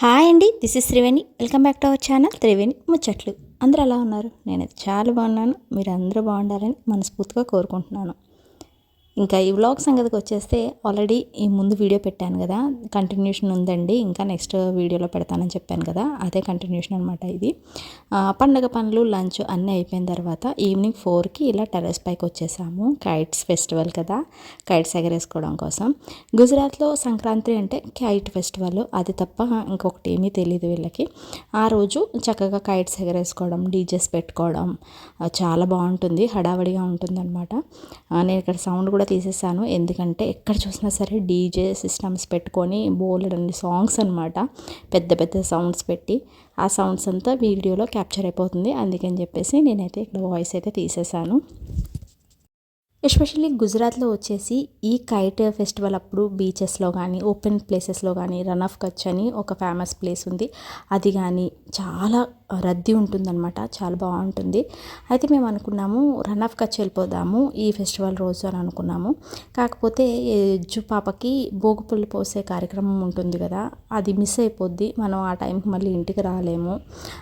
Hi అండి this is Triveni. Welcome back to our channel Triveni ముచ్చట్లు. అందరూ ఎలా ఉన్నారు? నేనైతే చాలా బాగున్నాను. మీరు అందరూ బాగుండాలని మనస్ఫూర్తిగా కోరుకుంటున్నాను. ఇంకా ఈ వ్లాగ్ సంగతికి వచ్చేస్తే ఆల్రెడీ ఈ ముందు వీడియో పెట్టాను కదా కంటిన్యూషన్ ఉందండి ఇంకా నెక్స్ట్ వీడియోలో పెడతానని చెప్పాను కదా అదే కంటిన్యూషన్ అనమాట ఇది. పండగ పనులు లంచ్ అన్నీ అయిపోయిన తర్వాత ఈవినింగ్ ఫోర్కి ఇలా టెర్రస్ పైకి వచ్చేసాము. కైట్స్ ఫెస్టివల్ కదా కైట్స్ ఎగరేసుకోవడం కోసం. గుజరాత్లో సంక్రాంతి అంటే కైట్ ఫెస్టివల్ అది తప్ప ఇంకొకటి ఏమీ తెలియదు వీళ్ళకి. ఆ రోజు చక్కగా కైట్స్ ఎగరేసుకోవడం డీజెస్ పెట్టుకోవడం చాలా బాగుంటుంది హడావడిగా ఉంటుంది అనమాట నేను ఇక్కడ సౌండ్ కూడా తీసేసాను. ఎందుకంటే ఎక్కడ చూసినా సరే డీజే సిస్టమ్స్ పెట్టుకొని బోలెడన్ని సాంగ్స్ అనమాట పెద్ద పెద్ద సౌండ్స్ పెట్టి ఆ సౌండ్స్ అంతా వీడియోలో క్యాప్చర్ అయిపోతుంది. అందుకని చెప్పేసి నేనైతే ఇక్కడ వాయిస్ అయితే తీసేసాను. ఎస్పెషల్లీ గుజరాత్లో వచ్చేసి ఈ కైట్ ఫెస్టివల్ అప్పుడు బీచెస్లో కానీ ఓపెన్ ప్లేసెస్లో కానీ రన్ ఆఫ్ కచ్ అని ఒక ఫేమస్ ప్లేస్ ఉంది. అది కానీ చాలా రద్దీ ఉంటుందన్నమాట. చాలా బాగుంటుంది. అయితే మేము అనుకున్నాము రన్ ఆఫ్ కచ్ వెళ్ళిపోదాము ఈ ఫెస్టివల్ రోజు అని అనుకున్నాము. కాకపోతే ఎజ్జు పాపకి భోగిపళ్ళు పోసే కార్యక్రమం ఉంటుంది కదా అది మిస్ అయిపోద్ది. మనం ఆ టైంకి మళ్ళీ ఇంటికి రాలేము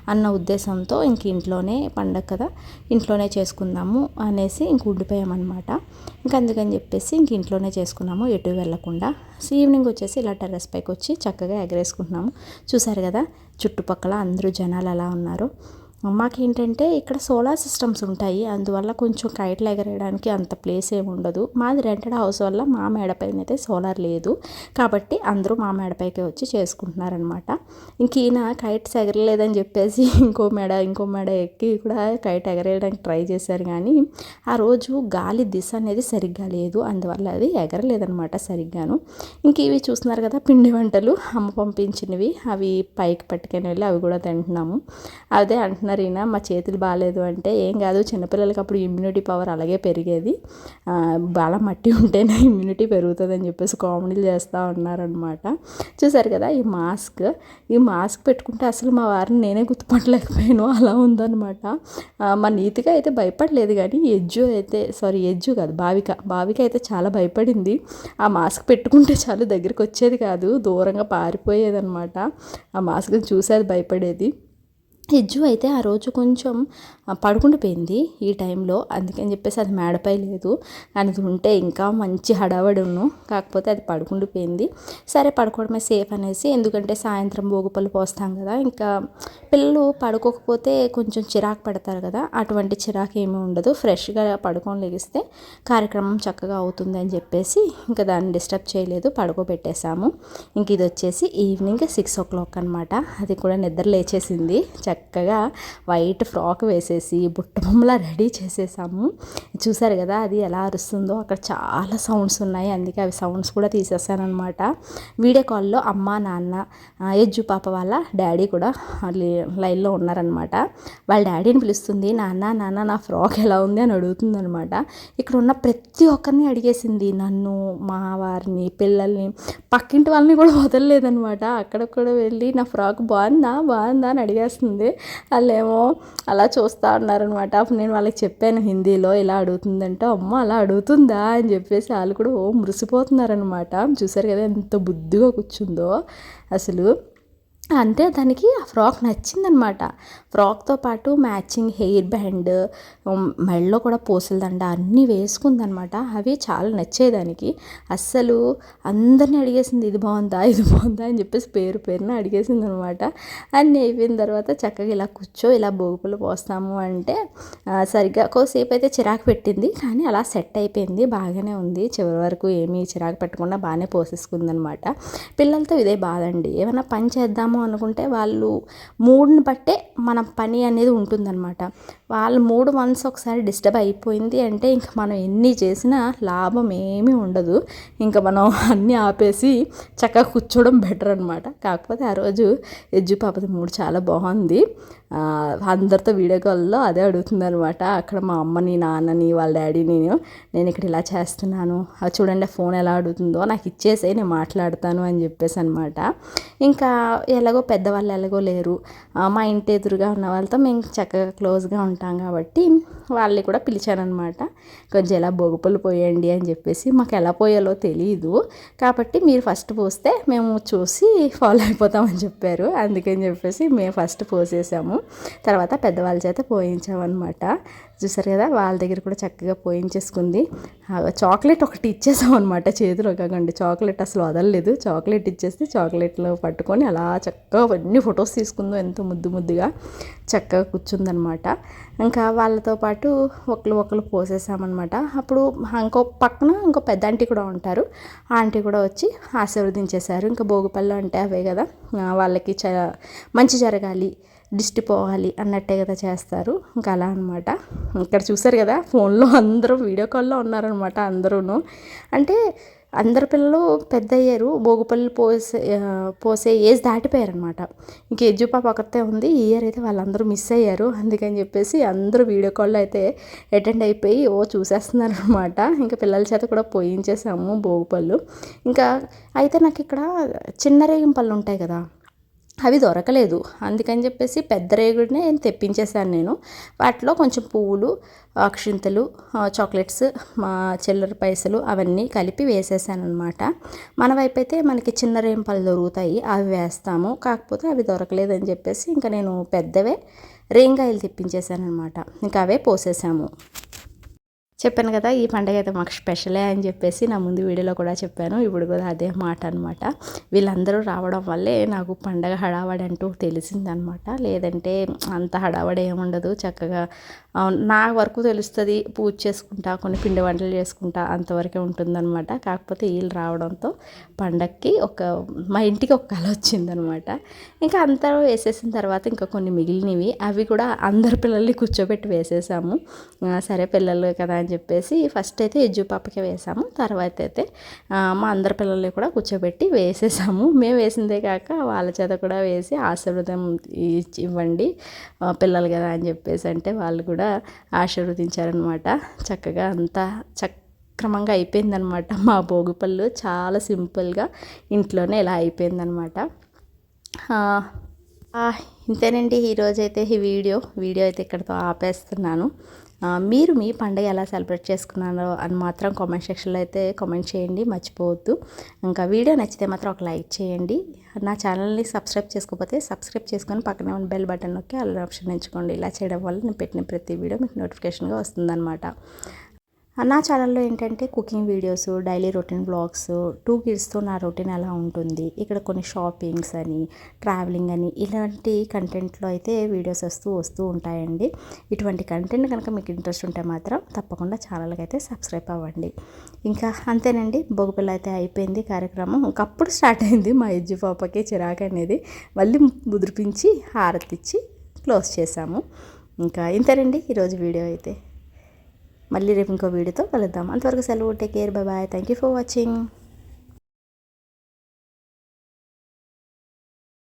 అన్న ఉద్దేశంతో ఇంక ఇంట్లోనే పండగ కదా ఇంట్లోనే చేసుకుందాము అనేసి ఇంక ఉండిపోయామన్నమాట. ఇంకా అందుకని చెప్పేసి ఇంక ఇంట్లోనే చేసుకున్నాము ఎటు వెళ్ళకుండా. సో ఈవినింగ్ వచ్చేసి ఇలా టెర్రస్ పైకి వచ్చి చక్కగా ఎగరేసుకుంటున్నాము. చూసారు కదా చుట్టుపక్కల అందరూ జనాలు ఎలా ఉన్నారు. మాకేంటంటే ఇక్కడ సోలార్ సిస్టమ్స్ ఉంటాయి. అందువల్ల కొంచెం కైట్లు ఎగరేయడానికి అంత ప్లేస్ ఏమి ఉండదు. మాది రెంటెడ్ హౌస్ వల్ల మా మేడపైన అయితే సోలార్ లేదు. కాబట్టి అందరూ మా మేడపైకి వచ్చి చేసుకుంటున్నారనమాట ఇంక ఈయన కైట్స్ ఎగరలేదని చెప్పేసి ఇంకో మేడ ఇంకో మేడ ఎక్కి కూడా కైట్ ఎగరేయడానికి ట్రై చేశారు. కానీ ఆ రోజు గాలి దిశ అనేది సరిగ్గా లేదు. అందువల్ల అది ఎగరలేదనమాట సరిగ్గాను. ఇంక ఇవి చూస్తున్నారు కదా పిండి వంటలు. అమ్మ పంపించినవి. అవి పైకి పట్టుకొని వెళ్ళి అవి కూడా తింటున్నాము. అదే అంటున్నారు ఈయన మా చేతులు బాగాలేదు అంటే ఏం కాదు చిన్నపిల్లలకి అప్పుడు ఇమ్యూనిటీ పవర్ అలాగే పెరిగేది. బాగా మట్టి ఉంటేనే ఇమ్యూనిటీ పెరుగుతుందని చెప్పేసి కామెడీలు చేస్తూ ఉన్నారనమాట చూసారు కదా ఈ మాస్క్ ఈ మాస్క్ పెట్టుకుంటే అసలు మా వారిని నేనే గుర్తుపట్టలేకపోయాను. అలా ఉందన్నమాట. మా నీతిగా అయితే భయపడలేదు కానీ ఎజ్జు అయితే సారీ ఎజ్జు కాదు భావిక భావిక అయితే చాలా భయపడింది. ఆ మాస్క్ పెట్టుకుంటే చాలు దగ్గరికి వచ్చేది కాదు దూరంగా పారిపోయేది అనమాట ఆ మాస్క్ చూసేది భయపడేది. ఎజ్జు అయితే ఆ రోజు కొంచెం ఆ, పడుకుండిపోయింది ఈ టైంలో. అందుకని చెప్పేసి అది మేడపై లేదు. కానీ అది ఉంటే ఇంకా మంచి హడావడును. కాకపోతే అది పడుకుండిపోయింది సరే పడుకోవడమే సేఫ్ అనేసి ఎందుకంటే సాయంత్రం భోగుపళ్ళు పోస్తాం కదా. ఇంకా పిల్లలు పడుకోకపోతే కొంచెం చిరాకు పడతారు కదా. అటువంటి చిరాకు ఏమీ ఉండదు. ఫ్రెష్గా పడుకొని లెగిస్తే కార్యక్రమం చక్కగా అవుతుంది అని చెప్పేసి ఇంకా దాన్ని డిస్టర్బ్ చేయలేదు. పడుకోబెట్టేశాము. ఇంక ఇది వచ్చేసి ఈవినింగ్ సిక్స్ ఓ క్లాక్ అనమాట అది కూడా నిద్ర లేచేసింది. చక్కగా వైట్ ఫ్రాక్ వేసేసి బుట్ట బొమ్మలా రెడీ చేసేసాము. చూసారు కదా అది ఎలా అరుస్తుందో? అక్కడ చాలా సౌండ్స్ ఉన్నాయి. అందుకే అవి సౌండ్స్ కూడా తీసేసానమాట వీడియో కాల్లో అమ్మ నాన్న ఎజ్జు పాప వాళ్ళ డాడీ కూడా లైన్లో ఉన్నారనమాట వాళ్ళ డాడీని పిలుస్తుంది నాన్న నాన్న నా ఫ్రాక్ ఎలా ఉంది? అని అడుగుతుంది అనమాట ఇక్కడ ఉన్న ప్రతి ఒక్కరిని అడిగేసింది నన్ను మా వారిని పిల్లల్ని పక్కింటి వాళ్ళని కూడా వదలలేదనమాట అక్కడ కూడా వెళ్ళి నా ఫ్రాక్ బాగుందా? బాగుందా? అని అడిగేస్తుంది. వాళ్ళేమో అలా చూస్తా ఉన్నారనమాట అప్పుడు నేను వాళ్ళకి చెప్పాను హిందీలో ఇలా అడుగుతుందంటే అమ్మ అలా అడుగుతుందా? అని చెప్పేసి వాళ్ళు కూడా ఓ మురిసిపోతున్నారనమాట చూసారు కదా ఎంత బుద్ధిగా కూర్చుందో. అసలు అంటే దానికి ఆ ఫ్రాక్ నచ్చిందనమాట. ఫ్రాక్తో పాటు మ్యాచింగ్ హెయిర్ బ్యాండ్ మెడలో కూడా పూసలదండ అన్నీ వేసుకుందనమాట. అవి చాలా నచ్చాయి దానికి. అస్సలు అందరినీ అడిగేసింది ఇది బాగుందా ఇది బాగుందా అని చెప్పేసి పేరు పేరున అడిగేసింది అనమాట అన్నీ అయిపోయిన తర్వాత చక్కగా ఇలా కూర్చో ఇలా బోగుపులు పోస్తాము అంటే సరిగ్గా కోసేపు అయితే చిరాకు పెట్టింది కానీ అలా సెట్ అయిపోయింది బాగానే ఉంది. చివరి వరకు ఏమీ చిరాకు పెట్టకుండా బాగానే పోసేసుకుందనమాట. పిల్లలతో ఇదే బాధ అండి. ఏమైనా పని చేద్దాము అనుకుంటే వాళ్ళు మూడ్ని బట్టే మన పని అనేది ఉంటుందన్నమాట. వాళ్ళ మూడు వన్స్ ఒకసారి డిస్టర్బ్ అయిపోయింది అంటే ఇంకా మనం ఎన్ని చేసినా లాభం ఏమీ ఉండదు. ఇంకా మనం అన్నీ ఆపేసి చక్కగా కూర్చోవడం బెటర్ అనమాట కాకపోతే ఆ రోజు ఎజ్జు పాపది మూడు చాలా బాగుంది. అందరితో వీడియో కాల్లో అదే అడుగుతుంది అనమాట అక్కడ మా అమ్మని నాన్నని వాళ్ళ డాడీ నేను నేను ఇక్కడ ఇలా చేస్తున్నాను. అది చూడండి ఫోన్ ఎలా అడుగుతుందో. నాకు ఇచ్చేసే నేను మాట్లాడతాను అని చెప్పేసి అనమాట ఇంకా ఎలాగో పెద్దవాళ్ళు ఎలాగో లేరు. మా ఇంటి ఎదురుగా ఉన్న వాళ్ళతో మేము చక్కగా క్లోజ్గా ఉంటాం కాబట్టి వాళ్ళని కూడా పిలిచానమాట కొంచెం ఎలా బొగుపలు పోయండి అని చెప్పేసి మాకు ఎలా పోయాలో తెలియదు కాబట్టి మీరు ఫస్ట్ పోస్తే మేము చూసి ఫాలో అయిపోతామని చెప్పారు. అందుకని చెప్పేసి మేము ఫస్ట్ పోసేసాము. తర్వాత పెద్దవాళ్ళ చేత పోయించామన్నమాట. చూసారు కదా వాళ్ళ దగ్గర కూడా చక్కగా పోయించేసుకుంది. చాక్లెట్ ఒకటి ఇచ్చేసాం అనమాట చేతిలో. కాకండి చాక్లెట్ అసలు వదలలేదు. చాక్లెట్ ఇచ్చేస్తే చాక్లెట్లో పట్టుకొని అలా చక్కగా అన్ని ఫొటోస్ తీసుకుందో ఎంతో ముద్దు ముద్దుగా చక్కగా కూర్చుందనమాట ఇంకా వాళ్ళతో పాటు ఒకరు ఒకరు పోసేసామన్నమాట. అప్పుడు ఇంకో పక్కన ఇంకో పెద్ద ఆంటీ కూడా ఉంటారు. ఆ ఆంటీ కూడా వచ్చి ఆశీర్వదించేశారు. ఇంకా భోగిపళ్ళు అంటే అవే కదా. వాళ్ళకి చ మంచి జరగాలి. దిష్టి పోవాలి అన్నట్టే కదా చేస్తారు. ఇంకా అలా అనమాట ఇక్కడ చూసారు కదా ఫోన్లో అందరూ వీడియో కాల్లో ఉన్నారనమాట అందరూను. అంటే అందరి పిల్లలు పెద్ద అయ్యారు భోగిపల్లి పోసే పోసే ఏజ్ దాటిపోయారనమాట ఇంక ఎజ్జు పాప ఒకతే ఉంది ఈ ఇయర్ అయితే వాళ్ళందరూ మిస్ అయ్యారు. అందుకని చెప్పేసి అందరూ వీడియో కాల్లో అయితే అటెండ్ అయిపోయి ఓ చూసేస్తున్నారనమాట ఇంకా పిల్లల చేత కూడా పోయించేసాము భోగిపళ్ళు. ఇంకా అయితే నాకు ఇక్కడ చిన్న రేగింపళ్ళు ఉంటాయి కదా అవి దొరకలేదు. అందుకని చెప్పేసి పెద్ద రేగుడినే తెప్పించేశాను నేను. వాటిలో కొంచెం పువ్వులు అక్షింతలు చాక్లెట్స్ మా చిల్లర పైసలు అవన్నీ కలిపి వేసేసాను అనమాట మన వైపు అయితే మనకి చిన్న రేంపలు దొరుకుతాయి. అవి వేస్తాము. కాకపోతే అవి దొరకలేదని చెప్పేసి ఇంకా నేను పెద్దవే రేంగాయలు తెప్పించేశాను అనమాట ఇంకా అవే పోసేసాము. చెప్పాను కదా ఈ పండగ అయితే మాకు స్పెషలే అని చెప్పేసి నా ముందు వీడియోలో కూడా చెప్పాను. ఇప్పుడు కూడా అదే మాట అనమాట వీళ్ళందరూ రావడం వల్లే నాకు పండగ హడావడి అంటూ తెలిసిందనమాట లేదంటే అంత హడావడి ఏముండదు చక్కగా నా వరకు తెలుస్తుంది పూజ చేసుకుంటా కొన్ని పిండి వంటలు చేసుకుంటా అంతవరకే ఉంటుందన్నమాట. కాకపోతే వీళ్ళు రావడంతో పండగకి ఒక మా ఇంటికి ఒక కళ వచ్చిందనమాట ఇంకా అంతా వేసేసిన తర్వాత ఇంకా కొన్ని మిగిలినవి అవి కూడా అందరు పిల్లల్ని కూర్చోబెట్టి వేసేసాము. సరే పిల్లలు కదా అని చెప్పేసి ఫస్ట్ అయితే ఎజ్జు పాపకి వేసాము. తర్వాత అయితే మా అందరి పిల్లల్ని కూడా కూర్చోబెట్టి వేసేసాము. మేము వేసిందే కాక వాళ్ళ చేత కూడా వేసి ఆశీర్వాదం ఇచ్చి- ఇవ్వండి పిల్లలు కదా అని చెప్పేసి అంటే వాళ్ళు కూడా ఆశీర్వదించారనమాట చక్కగా అంతా చక్క క్రమంగా అయిపోయిందనమాట మా భోగిపళ్ళు చాలా సింపుల్గా ఇంట్లోనే ఇలా అయిపోయిందనమాట ఇంతేనండి. ఈరోజైతే ఈ వీడియో. వీడియో అయితే ఇక్కడితో ఆపేస్తున్నాను. మీరు మీ పండుగ ఎలా సెలబ్రేట్ చేసుకున్నారో అని మాత్రం కామెంట్ సెక్షన్లో అయితే కామెంట్ చేయండి మర్చిపోవద్దు. ఇంకా వీడియో నచ్చితే మాత్రం ఒక లైక్ చేయండి. నా ఛానల్ని సబ్స్క్రైబ్ చేసుకోకపోతే సబ్స్క్రైబ్ చేసుకొని పక్కనే ఉన్న బెల్ బటన్ నొక్కి అలా ఆప్షన్ ఎంచుకోండి. ఇలా చేయడం వల్ల నేను పెట్టిన ప్రతి వీడియో మీకు నోటిఫికేషన్గా వస్తుందన్నమాట. నా ఛానల్లో ఏంటంటే cooking videos daily routine blogs two కిడ్స్తో నా రొటీన్ ఎలా ఉంటుంది ఇక్కడ కొన్ని షాపింగ్స్ అని ట్రావెలింగ్ అని ఇలాంటి కంటెంట్లో అయితే వీడియోస్ వస్తూ వస్తూ ఉంటాయండి. ఇటువంటి కంటెంట్ కనుక మీకు ఇంట్రెస్ట్ ఉంటే మాత్రం తప్పకుండా ఛానల్కి అయితే సబ్స్క్రైబ్ అవ్వండి. ఇంకా అంతేనండి బొగపిల్ల అయితే అయిపోయింది కార్యక్రమం. ఇంకప్పుడు స్టార్ట్ అయింది మా ఎజ్జు పాపకి చిరాకు అనేది. మళ్ళీ ముదిరిపించి హారతిచ్చి క్లోజ్ చేసాము ఇంకా ఇంతేనండి ఈరోజు వీడియో అయితే. మళ్ళీ రేపు ఇంకో వీడియోతో కలుద్దాం. అంతవరకు సెలవు take care bye bye thank you for watching